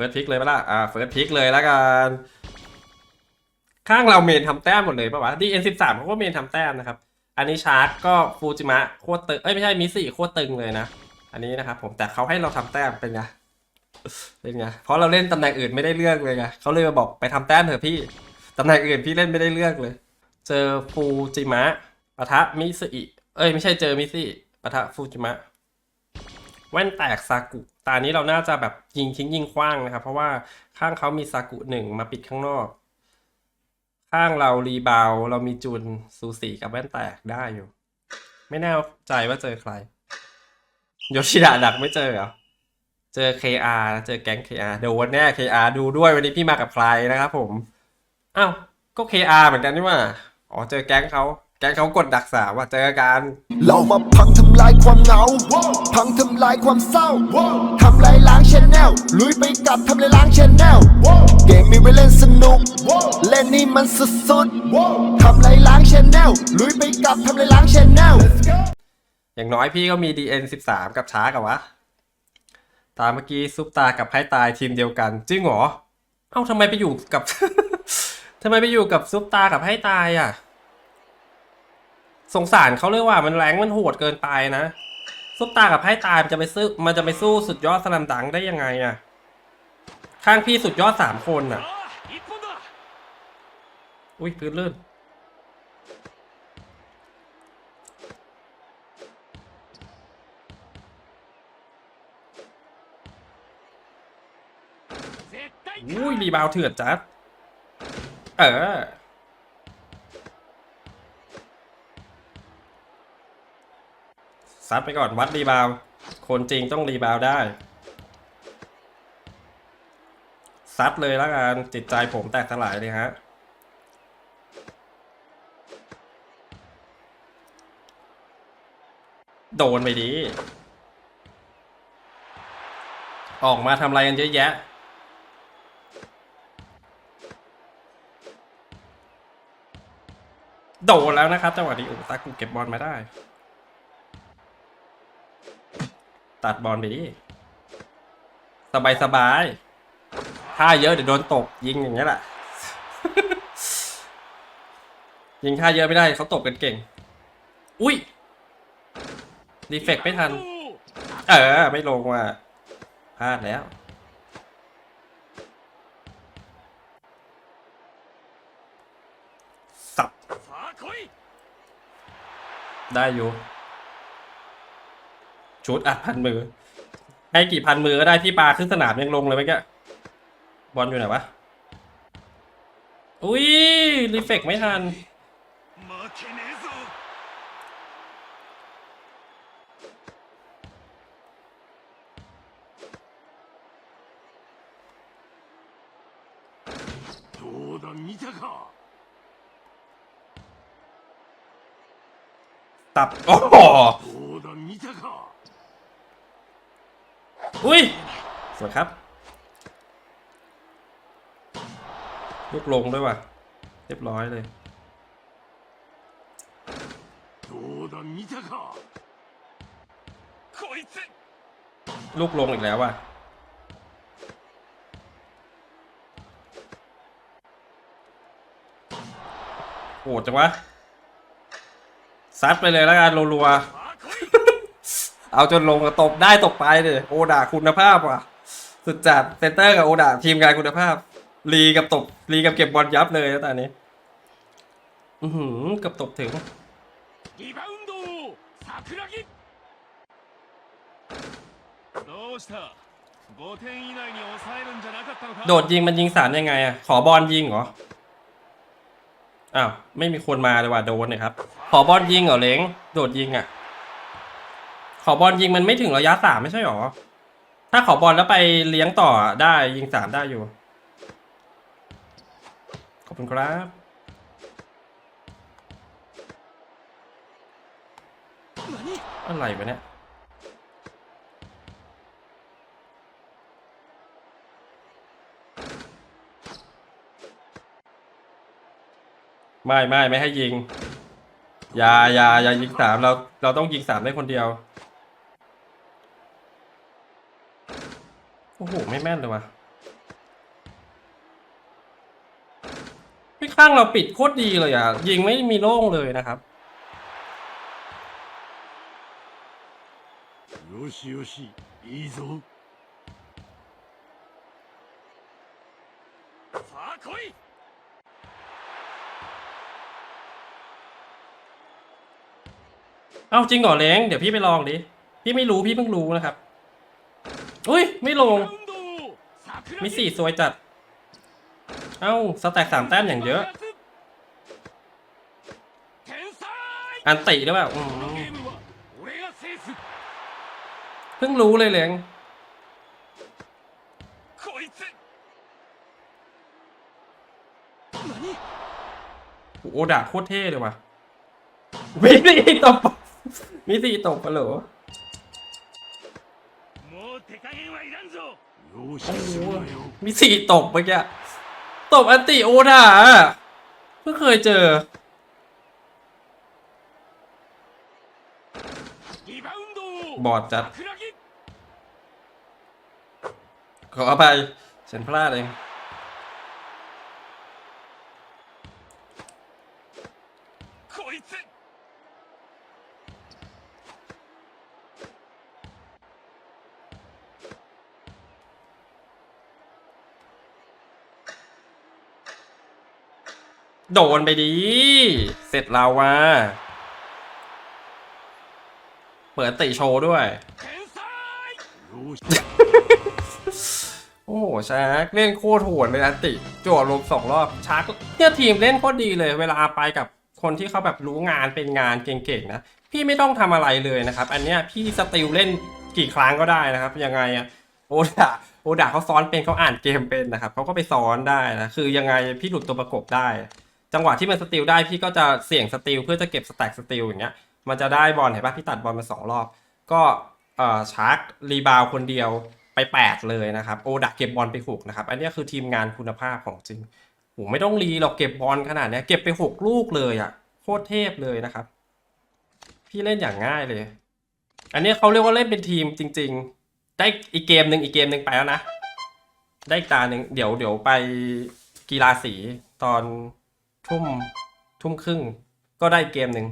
ฟิร์สพิกเลยปะล่ะ อ่า เฟิร์สพิกเลยแล้วกัน ข้างเราเมนทำแต้มหมดเลยปะวะ DN13 เขาก็เมนทำแต้มนะครับ อันนี้ชาร์กก็ฟูจิมะโคตรตึง เอ้ยไม่ใช่มิสี่โคตรตึงเลยนะ อันนี้นะครับผม แต่เขาให้เราทำแต้มเป็นไง เป็นไง เพราะเราเล่นตำแหน่งอื่นไม่ได้เลือกเลยไงเขาเลยมาบอกไปทำแต้มเถอะพี่ ตำแหน่งอื่นพี่เล่นไม่ได้เลือกเลย เจอฟูจิมะปะทะมิสอิเอ้ยไม่ใช่เจอมิสอิปะทะฟูจิมะ แว่นแตกซากุตานี้เราน่าจะแบบยิงทิ้งยิงคว้างนะครับ เพราะว่าข้างเขามีซากุหนึ่งมาปิดข้างนอก ข้างเรารีบาวเรามีจุนซูสีกับแว่นแตกได้อยู่ ไม่แน่ใจว่าเจอใครโยชิดะดักไม่เจอเหรอเจอ KR นะเจอแก๊ง KR เดี๋ยววันแน่ KR ดูด้วยวันนี้พี่มากับใครนะครับผมอ้าวก็ KR เหมือนกันนี่หว่าอ๋อเจอแก๊งเขาแก๊งเขากดดักสาวว่าเจอกัน เรามาพังทายความเหงา พังทำลายความเศร้า ทำลายล้างชแนลลุยไปกับทำลายล้างชแนลเกมมีไว้เล่นสนุก เล่นนี่มันสุดๆทำลายล้างชแนลลุยไปกับทำลายล้างชแนลอย่างน้อยพี่ก็มี DN 13 กับช้ากับวะ ตามเมื่อกี้ซุปตากับไพ่ตายทีมเดียวกัน จริงเหรอ เอ้าทำไมไปอยู่กับ ทำไมไปอยู่กับซุปตากับไพ่ตายอะ สงสารเขาเลยว่ามันแรงมันโหดเกินไปนะซุปตากับไพ่ตายมันจะไปซื้อมันจะไปสู้สุดยอดสลัมดังได้ยังไงอะข้างพี่สุดยอดสามคนอะอุ้ยพื้นลื่นอุ้ยรีบาวเถื่อนจัดเออ ซัดไปก่อนวัดรีบาว คนจริงต้องรีบาวได้ ซัดเลยแล้วกันจิตใจผมแตกสลายเลยฮะโดนไปดี ออกมาทำอะไรกันเยอะแยะ โดนแล้วนะครับจังหวะนี้โอ้ตากูเก็บบอลมาได้ ตัดบอลไปดิสบายสบายท่าเยอะเดี๋ยวโดนตกยิงอย่างเงี้ยแหละ ยิงท่าเยอะไม่ได้เขาตกกันเก่ง อุ้ยดีเฟกไม่ทัน เออ ไม่ลงว่ะพลาดแล้ว สับ ได้อยู่ ชุดอะพันมือ ให้กี่พันมือก็ได้ที่ปลาขึ้นสนามยังลงเลยเมื่อกี้บอลอยู่ไหนวะ อุ้ยรีเฟกไม่ทันตับ โอ้โห อุ้ยสวัสดีครับ ลูกลงด้วยว่ะ เรียบร้อยเลยลูกลงอีกแล้วว่ะโหดจังวะซัดไปเลยแล้วกันรัวๆ เอาจนลงตบได้ตกไปเลยโอดาคุณภาพว่ะ สุดจัดเซนเตอร์กับโอดาทีมงานคุณภาพ รีกับตบรีกับเก็บบอลยับเลยแล้ตอนนี้ อือหือกับตบถึงโดดยิงมันยิงสามยังไงอะ ขอบอลยิงเหรอ อ้าว ไม่มีคนมาเลยว่ะโดนเนี่ยครับ ขอบอลยิงเหรอเล้งโดดยิงอะ ขอบอลยิงมันไม่ถึงระยะสามไม่ใช่หรอ ถ้าขอบอลแล้วไปเลี้ยงต่อได้ยิงสามได้อยู่ ขอบคุณครับ อะไรวะเนี่ยไม่ไม่ไม่ให้ยิง อย่าอย่าอย่ายิงสามเราเราต้องยิงสามได้คนเดียว โอ้โห ไม่แม่นเลยวะพี่ข้างเราปิดโคตรดีเลยอะ ยิงไม่มีโล่งเลยนะครับよしよしいいぞさあ来いเอาจริงเหรอเล้งเดี๋ยวพี่ไปลองดิ พี่ไม่รู้พี่เพิ่งรู้นะครับ อุ้ย ไม่ลง มิสี่สวยจัด เอ้า สแต็กสามแต้มอย่างเยอะ อันติหรือเปล่าเพิ่งรู้เลยเหลียงโอดาโคตรเท่เลยว่ะมีสี่ตบมีสี่ตบปะเหรอ โอ้โหมีสี่ตกเมื่อกี้ตบอันติโอดาเพิ่งเคยเจอบบอดจัด ขออภัยฉันพลาดเอง โดนไปดี เสร็จแล้วาเปิดติโชด้วย โอ้ชาร์กเล่นโคตรโหดเลยนติจวดลบสองรอบชาร์กเนี่ยทีมเล่นโคตรดีเลย เวลาไปกับคนที่เขาแบบรู้งานเป็นงานเก่งๆนะ พี่ไม่ต้องทำอะไรเลยนะครับ อันเนี้ยพี่สติลเล่นกี่ครั้งก็ได้นะครับ ยังไงอะโอดาโอดาเขาซ้อนเป็นเขาอ่านเกมเป็นนะครับเขาก็ไปซ้อนได้นะคือยังไงพี่หลุดตัวประกบได้ จังหวะที่มันสติลได้พี่ก็จะเสี่ยงสติลเพื่อจะเก็บสแต็กสติลอย่างเงี้ยมันจะได้บอลเห็นปะพี่ตัดบอลมาสองรอบ ก็เอ่อชาร์กรีบาวคนเดียวไปแปดเลยนะครับโอดักเก็บบอลไปหกนะครับอันนี้คือทีมงานคุณภาพของจริงโหไม่ต้องรีหรอกเก็บบอลขนาดเนี้ยเก็บไปหกลูกเลยอะ่ะโคตรเทพเลยนะครับ พี่เล่นอย่างง่ายเลย อันนี้เขาเรียกว่าเล่นเป็นทีมจริง ๆ ได้อีกเกมหนึ่งอีกเกมหนึ่งไปแล้วนะ ได้อีตาหนึ่งเดี๋ยวเดี๋ยวไปกีฬาสีตอน ทุ่มทุ่มครึ่ง ก็ได้เกมหนึ่ง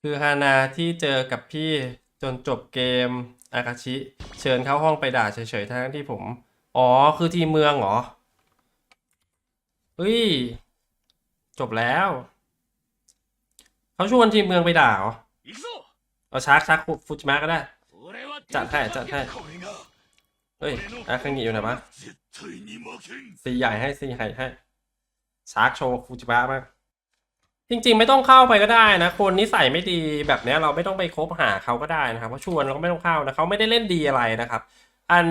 คือฮานาที่เจอกับพี่จนจบเกมอากาชิ เชิญเข้าห้องไปด่าเฉยๆทั้งที่ผม อ๋อคือทีเมืองเหรอเฮ้ย จบแล้ว เขาชวนทีเมืองไปด่าเหรอเอาชาร์กชาร์กฟูจิมะก็ได้ จัดให้จัดให้เฮ้ยอาคังหนีอยู่ไหนบ้างสีใหญ่ให้สีใหญ่ให้ ชาร์กโชว์ฟูจิมะมาก จริง ๆ ไม่ต้องเข้าไปก็ได้นะ คนนิสัยไม่ดีแบบนี้เราไม่ต้องไปคบหาเขาก็ได้นะครับเพราะชวนเราก็ไม่ต้องเข้านะเขาไม่ได้เล่นดีอะไรนะครับ อัน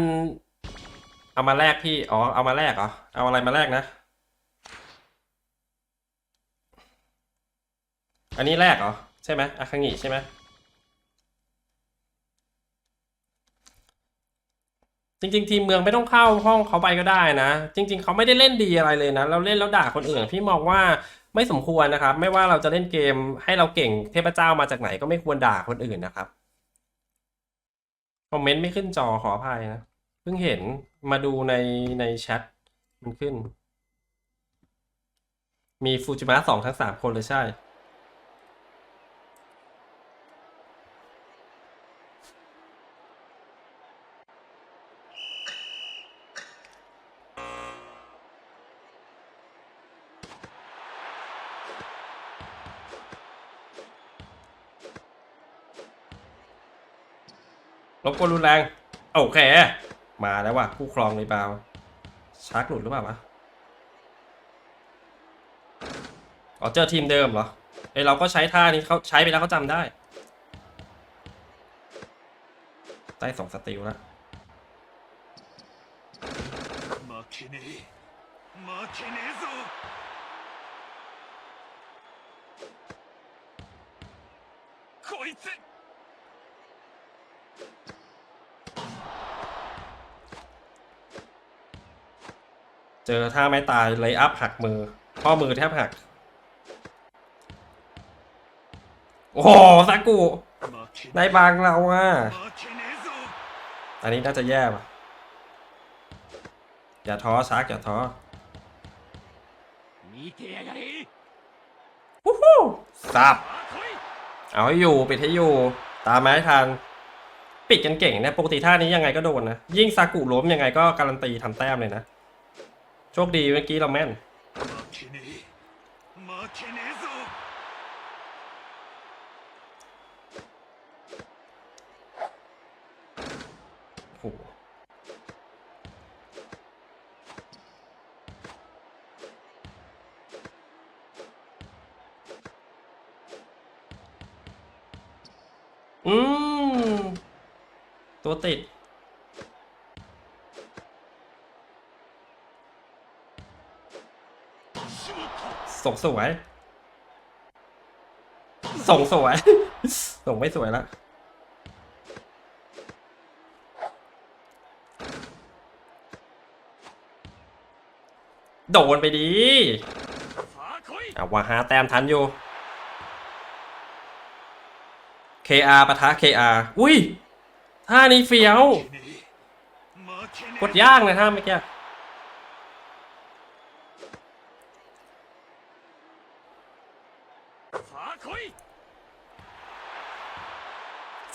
เอามาแลกพี่ อ๋อ เอามาแลกเหรอ เอาอะไรมาแลกนะ อันนี้แลกเหรอ ใช่ไหมอาคังิใช่ไหม จริงๆ ทีมเมืองไม่ต้องเข้าห้องเขาไปก็ได้นะ จริง ๆเขาไม่ได้เล่นดีอะไรเลยนะ เราเล่นแล้วด่าคนอื่นพี่มองว่าไม่สมควรนะครับ ไม่ว่าเราจะเล่นเกมให้เราเก่งเทพเจ้ามาจากไหนก็ไม่ควรด่าคนอื่นนะครับคอมเมนต์ไม่ขึ้นจอขออภัยนะเพิ่งเห็นมาดูในในแชทมันขึ้น มีฟูจิมะสองทั้งสามคนเลยใช่ รบกวนรุนแรง โอเค มาแล้วว่ะคู่ครองในบาชาร์กหลุดหรือเปล่าวะอ๋อเจอทีมเดิมเหรอเอ้เราก็ใช้ท่านี้เขาใช้ไปแล้วเขาจำได้ ได้สองสติลแล้ว こいつ เจอท่าไม่ตายเลยอัพหักมือ ข้อมือแทบหัก โอ้โหซากุ 負け ในบางเราอ่ะ 負けねえぞ อันนี้น่าจะแย่ว่ะ อย่าท้อชาร์กอย่าท้อ 見 見てやがれ ฮู้ฮู้สับ さあ来い เอาให้อยู่ปิดให้อยู่ตามมาให้ทันปิดกันเก่งนะปกติท่านี้ยังไงก็โดนนะ ยิ่งซากุล้มยังไงก็การันตีทำแต้มเลยนะ โชคดีเมื่อกี้เราแม่น อืมตัวติด ส่งสวย ส่งสวย ส่งไม่สวยละโดนไปดี เอะว่าหาแต้มทันอยู่ KR ปะทะ KR อุ้ยท่านี้เฟี้ยว กดยากนะท่าเมื่อกี้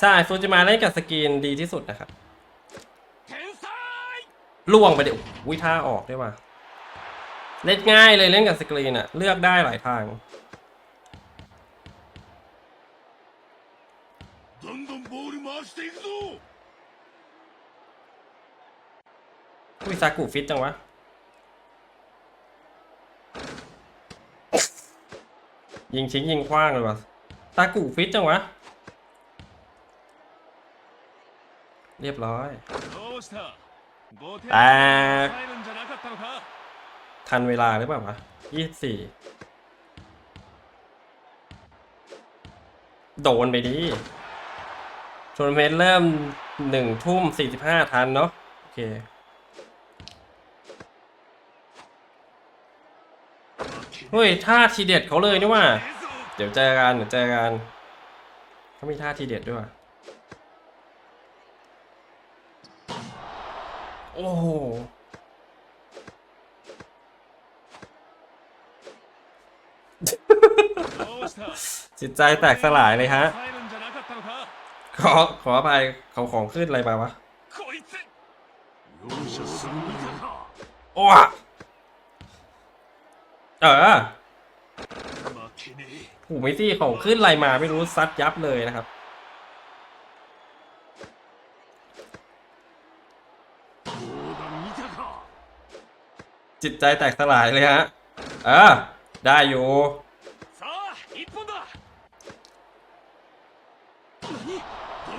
ใช่ฟูจิมาเล่นกับสกรีนดีที่สุดนะครับล่วงไปเดี๋ยววิท่าออกได้ป่ะเล่นง่ายเลยเล่นกับสกรีนอะเลือกได้หลายทาง んどんボール回していくぞ อุ้ยซากุฟิตจังวะ ยิงชิ้งยิงคว้างเลยว่ะซากุฟิตจังวะ เรียบร้อย どうした5点あー抑えるんじゃなかったのか ทันเวลาหรือเปล่าวะยี่สี่ โดนไปดิ ทัวร์นาเมนต์เริ่มหนึ่งทุ่มสี่สิบห้าทันเนาะโอเคเฮ้ยท่าทีเด็ดเขาเลยนี่ว่า เดี๋ยวเจอกันเดี๋ยวเจอกันเขามีท่าทีเด็ดด้วยโอ้โหจิตใจแตกสลายเลยฮะ ขอขออภัยเขาของขึ้นอะไรมาวะโอ้เออผูไม่ซี่ของขึ้นอะไรมาไม่รู้ซัดยับเลยนะครับจิตใจแตกสลายเลยฮะ เออ ได้อยู่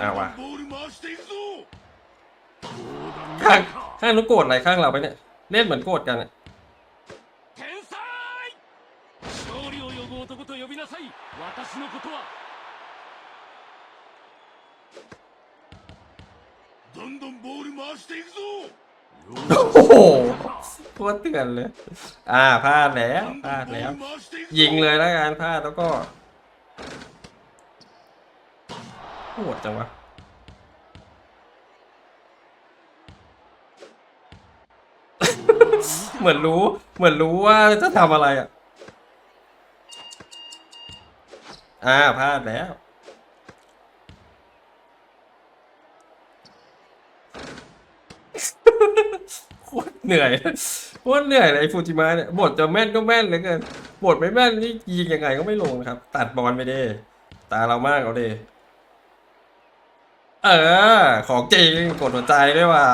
เอาวะข้างข้างนู้นโกรธอะไรข้างเราไปเนี่ยเล่นเหมือนโกรธกันโอ้โหโคตรเตือนเลย อ่าพลาดแล้วพลาดแล้ว ยิงเลยแล้วกันพลาดแล้วก็ โหดจังวะเหมือนรู้ เหมือนรู้ว่าจะทำอะไรอะ อ่าพลาดแล้ว โคตรเหนื่อย โคตรเหนื่อยเลยไอ้ฟูจิมะเนี่ยบทจะแม่นก็แม่นเหลือเกินบทไม่แม่นนี่ยิงยังไงก็ไม่ลงนะครับ ตัดบอลไปเด้ตาเรามากเอาเด้ เออ ของจริงกดหัวใจได้วยว่า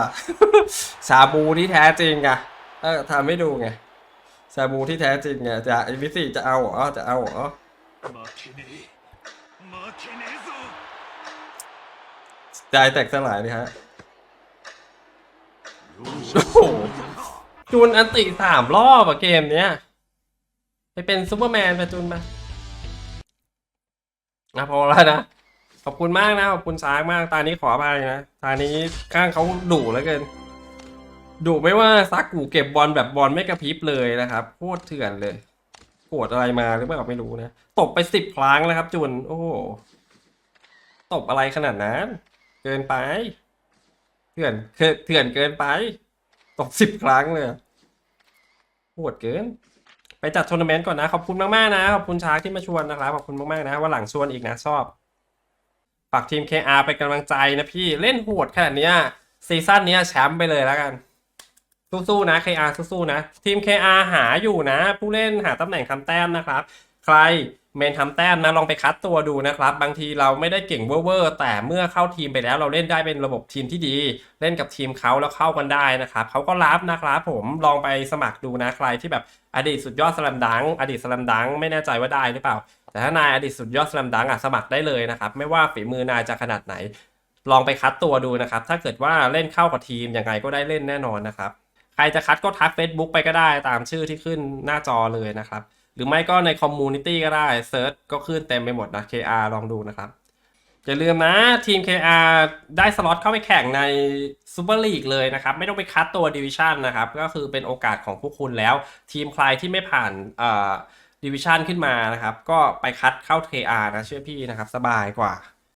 ซาบูที่แท้จริงไะเออทำให้ดูไงซาบูที่แท้จริงไงจะไอวิซี่จะเอาเหรอจะเอาเหรอใจแตกสลายเลยฮะจูนอันติสามรอบอะเกมเนี้ยไปเป็นซูเปอร์แมนไปจูนไปนะพอแล้วนะ ขอบคุณมากนะขอบคุณช้างมากตานี้ขออภัยนะตานี้ข้างเขาดุแล้วเกินดุไม่ว่าซักกูเก็บบอลแบบบอลไม่กระพริบเลยนะครับโคตรเถื่อนเลยปวดอะไรมาหรือเปล่าไม่รู้นะตบไปสิบครั้งแล้วครับจุนโอ้โหตบอะไรขนาดนั้นเกินไปเถื่อนเถื่อนเกินไปตบสิบครั้งเลยอะโหดเกิน ไปจัดทัวร์นาเมนต์ก่อนนะขอบคุณมากๆนะขอบคุณชาร์กที่มาชวนนะครับขอบคุณมากๆนะวันหลังชวนอีกนะชอบ ฝากทีม KR เป็นกำลังใจนะพี่เล่นโหดขนาดเนี้ยซีซั่นเนี้ยแชมป์ไปเลยแล้วกัน สู้ๆนะ KR สู้ๆนะ ทีม KR หาอยู่นะ ผู้เล่นหาตำแหน่งทำแต้มนะครับ ใครเมนทำแต้มนะลองไปคัดตัวดูนะครับ บางทีเราไม่ได้เก่งเวอร์แต่เมื่อเข้าทีมไปแล้วเราเล่นได้เป็นระบบทีมที่ดี เล่นกับทีมเขาแล้วเข้ากันได้นะครับเขาก็รับนะครับผมลองไปสมัครดูนะใครที่แบบอดีตสุดยอดสลัมดัง อดีตสลัมดัง ไม่แน่ใจว่าได้หรือเปล่า แต่ถ้านายอดีตสุดยอดสลัมดังอะสมัครได้เลยนะครับ ไม่ว่าฝีมือนายจะขนาดไหน ลองไปคัดตัวดูนะครับ ถ้าเกิดว่าเล่นเข้ากับทีมยังไงก็ได้เล่นแน่นอนนะครับ ใครจะคัดก็ทัก Facebook ไปก็ได้ตามชื่อที่ขึ้นหน้าจอเลยนะครับ หรือไม่ก็ในคอมมูนิตี้ก็ได้เซิร์ชก็ขึ้นเต็มไปหมดนะ KR ลองดูนะครับอย่าลืมนะทีม KR ได้สล็อตเข้าไปแข่งในซูเปอร์ลีกเลยนะครับ ไม่ต้องไปคัดตัวดิวิชันนะครับ ก็คือเป็นโอกาสของพวกคุณแล้ว ทีมใครที่ไม่ผ่านเอ่อ ดิวิชันขึ้นมานะครับ ก็ไปคัดเข้า KR นะเชื่อพี่นะครับ สบายกว่า